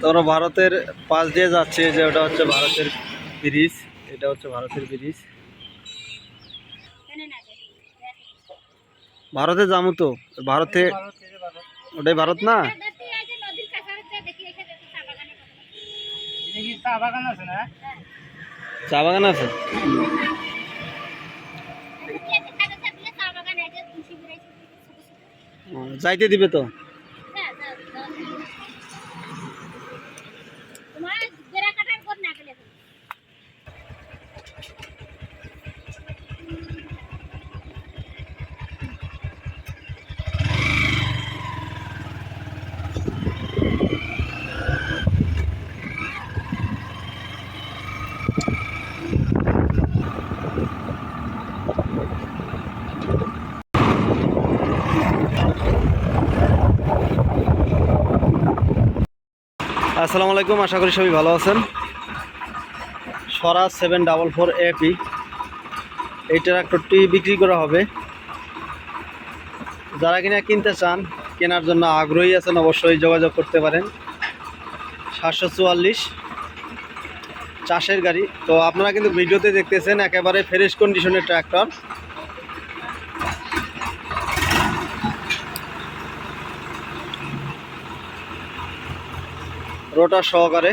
তোমরা ভারতের পাশ দিয়ে যাচ্ছে যে ওটা হচ্ছে ভারতের ব্রিজ, এটা হচ্ছে ভারতের ব্রিজ। ভারতে যাব তো? ভারতে ওটাই ভারত না? চা বাগান আছে না চা বাগান আছে ও, যাইতে দিবে তো? আসসালামু আলাইকুম, আশা করি সবাই ভালো আছেন। Swaraj seven double four A P ট্রাক্টরটি বিক্রি করা হবে। যারা কিনা কিনতে চান, কেনার জন্য আগ্রহী আছেন, অবশ্যই যোগাযোগ করতে পারেন। সাতশো চুয়াল্লিশ চাষের গাড়ি। তো আপনারা কিন্তু ভিডিওতে দেখতেছেন, একেবারে ফ্রেশ কন্ডিশনের ট্র্যাক্টর রোটার সহকারে।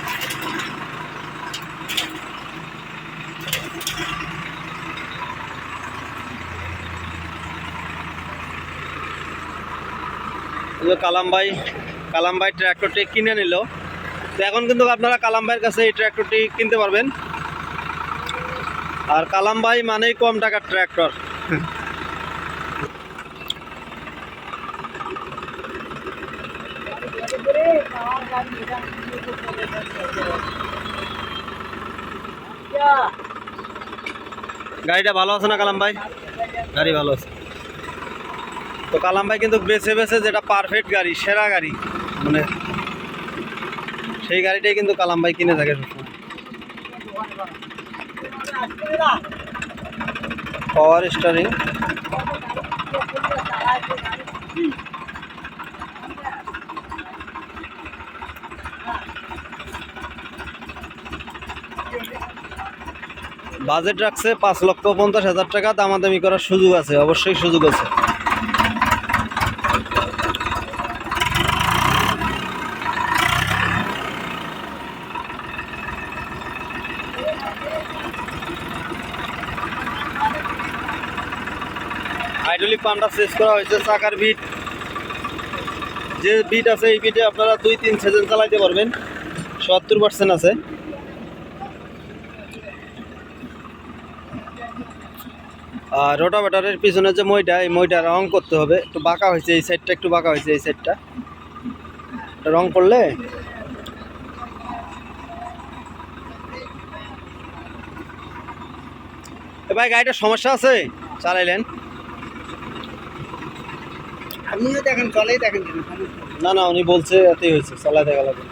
কালাম ভাই কালাম ভাই ট্র্যাক্টরটি কিনে নিল। তো এখন কিন্তু আপনারা কালাম ভাইয়ের কাছে এই ট্র্যাক্টরটি কিনতে পারবেন। আর কালাম ভাই মানেই কম টাকার ট্র্যাক্টর গাড়িটা ভালো আছে না কালাম ভাই? গাড়ি ভালো আছে। তো কালাম ভাই কিন্তু বেছে বেছে যেটা পারফেক্ট গাড়ি, সেরা গাড়ি মানে সেই গাড়িটাই কিন্তু কালাম ভাই কিনে থাকে পাওয়ার স্টারিং বাজেট রাখছে পাঁচ লক্ষ পঞ্চাশ হাজার টাকা, দামাদামি করার সুযোগ আছে, অবশ্যই সুযোগ আছে। হাইড্রোলিক পাম্পটা শেষ করা হয়েছে, চাকার বিট। যে বিট আছে, এই বিটে আপনারা দুই তিন সিজন চালাইতে পারবেন। সত্তর পার্সেন্ট আছে। আর রোটাভেটারের পিছনে যে মইটা, এই মইটা রং করতে হবে। একটু বাঁকা হয়েছে, এই সাইডটা একটু বাঁকা হয়েছে, এই সাইডটা। রং করলে ভাই গাড়িটার সমস্যা আছে? চালাইলেন। আপনিও দেখেন চলেই দেখেন। না না উনি বলছে এতেই হয়েছে চালাই দেখা লাগবে